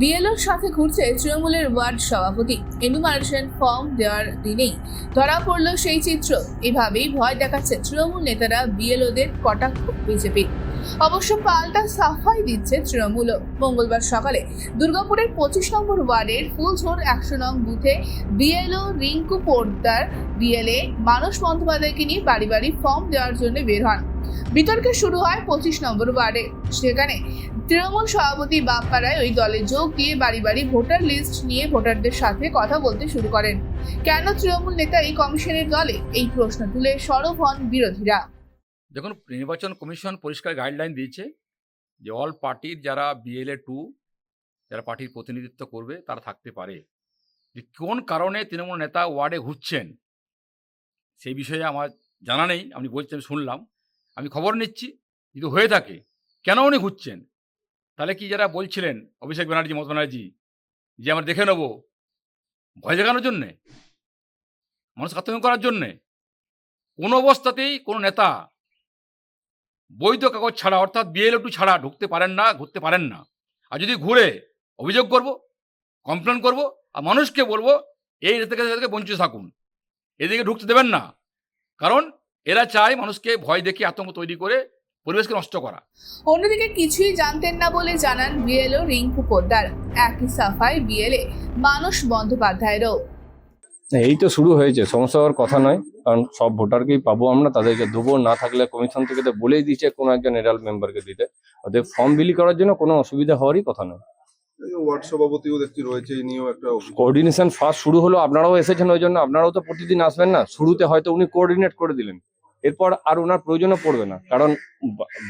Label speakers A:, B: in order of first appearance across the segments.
A: বিএলওর সাথে ঘুরছে তৃণমূলের ওয়ার্ড সভাপতি। এনুমারেশন ফর্ম দেওয়ার দিনেই ধরা পড়ল সেই চিত্র। এভাবেই ভয় দেখাচ্ছে তৃণমূল নেতারা বিএলওদের কটাক্ষ বিজেপি। অবশ্য পাল্টা সাফাই দিচ্ছে তৃণমূল মঙ্গলবার সকালে দুর্গাপুরের পঁচিশ নম্বর ওয়ার্ডের ফুলঝোর একশো নং বুথে বিএলও রিঙ্কু পোর্দার বিএলএ মানস বন্দ্যোপাধ্যায়কে নিয়ে বাড়ি বাড়ি ফর্ম দেওয়ার জন্য বের হন। বিতর্কে শুরু হয় পঁচিশ নম্বর ওয়ার্ডে। সেখানে তৃণমূল সভাপতি বাপ্পারায় ওই দলে যোগ দিয়ে বাড়ি বাড়ি ভোটার লিস্ট নিয়ে ভোটারদের সাথে কথা বলতে শুরু করেন। কেন তৃণমূল নেতা এই কমিশনের দলে? এই প্রশ্ন তুলে সরব হন বিরোধীরা।
B: দেখুন, নির্বাচন কমিশন পরিষ্কার গাইডলাইন দিয়েছে যে অল পার্টির যারা বিএলএ টু যারা পার্টির প্রতিনিধিত্ব করবে, তারা থাকতে পারে। যে কোন কারণে তৃণমূল নেতা ওয়ার্ডে ঘুরছেন, সেই বিষয়ে আমার জানা নেই। আপনি বলছেন, শুনলাম। আমি খবর নিচ্ছি, যদি হয়ে থাকে, কেন উনি ঘুরছেন? তাহলে কি যারা বলছিলেন, অভিষেক ব্যানার্জি, মমতা ব্যানার্জি, যে আমরা দেখে নেব, ভয় দেখানোর জন্যে? মানুষ আত্মহত্যা করার জন্যে? কোনো অবস্থাতেই কোনো নেতা বৈধ কাগজ ছাড়া, অর্থাৎ বিএলও টু ছাড়া ঢুকতে পারেন না, ঘুরতে পারেন না। আর যদি ঘুরে অভিযোগ করব, কমপ্লেন করব, আর মানুষকে বলব, এই থেকে বঞ্চিত থাকুন। এদিকে ঢুকতে দেবেন না। কারণ এরা চায় মানুষকে ভয় দেখে আতঙ্ক তৈরি করে পরিবেশকে নষ্ট করা।
A: অন্যদিকে কিছুই জানতেন না বলে জানান বিএলও রিঙ্কু পোদ্দার একই সাফাই বিএলএ মানস বন্দ্যোপাধ্যায়েরও।
C: এই তো শুরু হয়েছে সমস্যা হওয়ার কথা নয় কারণ সব ভোটারকেই পাবো আমরা তাদেরকে দেবো না থাকলে কমিশন থেকে তো বলেই দিয়েছে কোনো একজন এডাল্ট মেম্বারকে দিতে। ওদের ফর্ম বিলি করার জন্য কোনো অসুবিধা হওয়ারই কথা নয়।
D: ওয়ার্ড সভাপতিও দেখছি রয়েছে এই নিয়েও একটা
C: কোঅর্ডিনেশন ফার্স্ট শুরু হলো আপনারাও এসেছেন ওই জন্য আপনারাও তো প্রতিদিন আসবেন না শুরুতে হয়তো উনি কোঅর্ডিনেট করে দিলেন। এরপর আর ওনার প্রয়োজনও পড়বে না। কারণ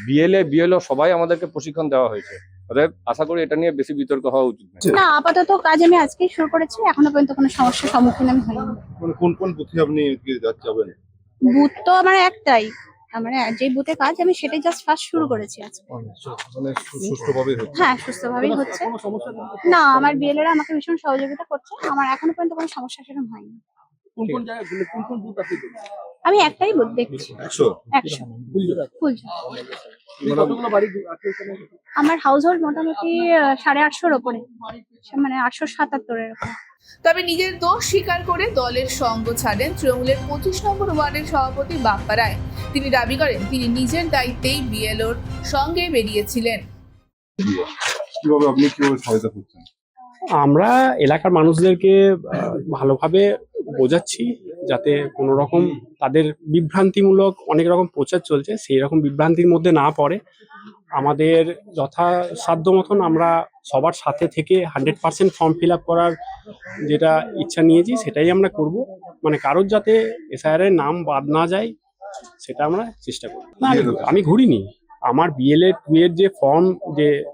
C: বিএলএ বিএলও সবাই আমাদেরকে প্রশিক্ষণ দেওয়া হয়েছে। অতএব আশা করি এটা নিয়ে বেশি বিতর্ক হওয়া উচিত
E: না আপাতত কাজ আমি আজকেই শুরু করেছি এখনও পর্যন্ত কোনো সমস্যার সম্মুখীন আমি হইনি।
D: মানে কোন কোন বুথে আপনি যাচ্ছেন?
E: বুথ তো আমার একটাই। আমার যে বুথে কাজ আমি সেটাই জাস্ট ফার্স্ট শুরু করেছি আজকে।
D: মানে সু- সুষ্ঠুভাবে হচ্ছে।
E: হ্যাঁ সুস্থভাবেই হচ্ছে। না আমার বিএলএরা আমাকে ভীষণ সহযোগিতা করছে। আমার এখনও পর্যন্ত কোনো সমস্যা সেরকম হয়নি। আমি একটাই দেখছি।
D: একশো?
E: আমার হাউস হোল্ড মোটামুটি আহ, সাড়ে আটশোর ওপরে। মানে আটশো সাতাত্তরের ওপরে।
A: তবে নিজের দোষ স্বীকার করে দলের সঙ্গ ছাড়েন তৃণমূলের পঁচিশ নম্বর ওয়ার্ডের সভাপতি বাপ্পা রায়। তিনি দাবি করেন তিনি নিজের দায়িত্বেই বিএলওর সঙ্গে বেরিয়েছিলেন।
D: কীভাবে আপনি কীভাবে সহায়তা করছেন?
F: আমরা এলাকার মানুষদেরকে ভালোভাবে বোঝাচ্ছি যাতে কোনো রকম তাদের বিভ্রান্তিমূলক অনেক রকম প্রচার চলছে সেই রকম বিভ্রান্তির মধ্যে না পড়ে। আমাদের যথাসাধ্য মতন আমরা সবার সাথে থেকে hundred percent form fill up করার যেটা ইচ্ছা নিয়েছি সেটাই আমরা করব। মানে কারোর যাতে এসআইআর এর নাম বাদ না যায় সেটা আমরা চেষ্টা করব। না আমি- আমি ঘুরিনি। আমার বিএলএ টু এর যে ফর্ম যে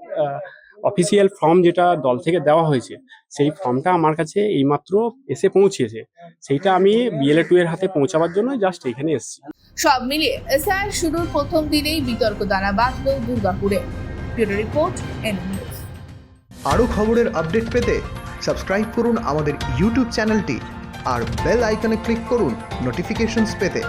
F: অফিসিয়াল ফর্ম যেটা দল থেকে দেওয়া হয়েছে সেই ফর্মটা আমার কাছে এইমাত্র এসে পৌঁছেছে। সেইটা আমি বিএলএ টু এর হাতে পৌঁছাবার জন্য জাস্ট এখানে এসেছি।
A: সব মিলিয়ে এসআর শুরুর প্রথম দিনেই বিতর্ক দানা বাঁধল দুর্গাপুরে। Bureau report N news.
G: আরও খবরের আপডেট পেতে সাবস্ক্রাইব করুন আমাদের ইউটিউব চ্যানেলটি আর বেল আইকনে ক্লিক করুন নোটিফিকেশনস পেতে।